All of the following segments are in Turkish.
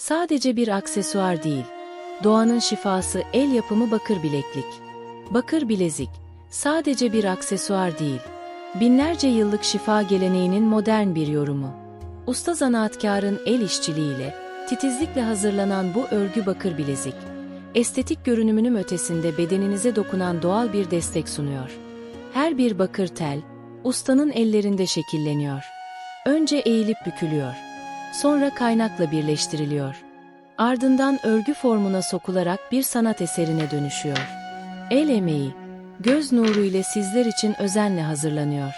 Sadece bir aksesuar değil. Doğanın şifası el yapımı bakır bileklik. Bakır bilezik sadece bir aksesuar değil. Binlerce yıllık şifa geleneğinin modern bir yorumu. Usta zanaatkarın el işçiliğiyle, titizlikle hazırlanan bu örgü bakır bilezik, estetik görünümünün ötesinde bedeninize dokunan doğal bir destek sunuyor. Her bir bakır tel, ustanın ellerinde şekilleniyor. Önce eğilip bükülüyor. Sonra kaynakla birleştiriliyor. Ardından örgü formuna sokularak bir sanat eserine dönüşüyor. El emeği, göz nuru ile sizler için özenle hazırlanıyor.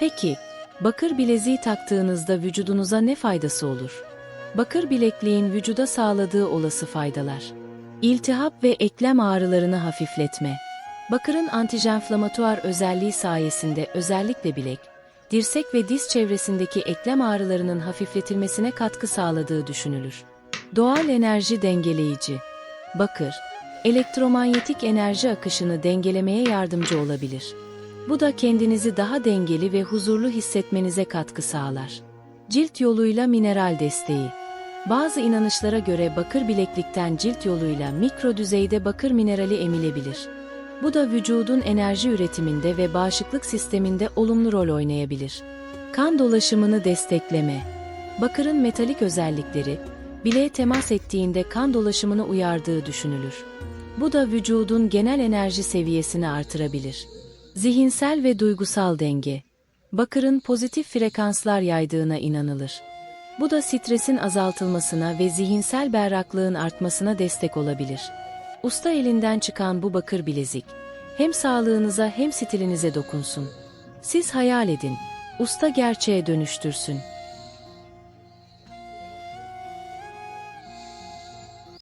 Peki, bakır bileziği taktığınızda vücudunuza ne faydası olur? Bakır bilekliğin vücuda sağladığı olası faydalar. İltihap ve eklem ağrılarını hafifletme. Bakırın antijenflamatuar özelliği sayesinde özellikle bilek, dirsek ve diz çevresindeki eklem ağrılarının hafifletilmesine katkı sağladığı düşünülür. Doğal enerji dengeleyici. Bakır, elektromanyetik enerji akışını dengelemeye yardımcı olabilir. Bu da kendinizi daha dengeli ve huzurlu hissetmenize katkı sağlar. Cilt yoluyla mineral desteği. Bazı inanışlara göre bakır bileklikten cilt yoluyla mikro düzeyde bakır minerali emilebilir. Bu da vücudun enerji üretiminde ve bağışıklık sisteminde olumlu rol oynayabilir. Kan dolaşımını destekleme. Bakırın metalik özellikleri, bileğe temas ettiğinde kan dolaşımını uyardığı düşünülür. Bu da vücudun genel enerji seviyesini artırabilir. Zihinsel ve duygusal denge. Bakırın pozitif frekanslar yaydığına inanılır. Bu da stresin azaltılmasına ve zihinsel berraklığın artmasına destek olabilir. Usta elinden çıkan bu bakır bilezik, hem sağlığınıza hem stilinize dokunsun. Siz hayal edin, usta gerçeğe dönüştürsün.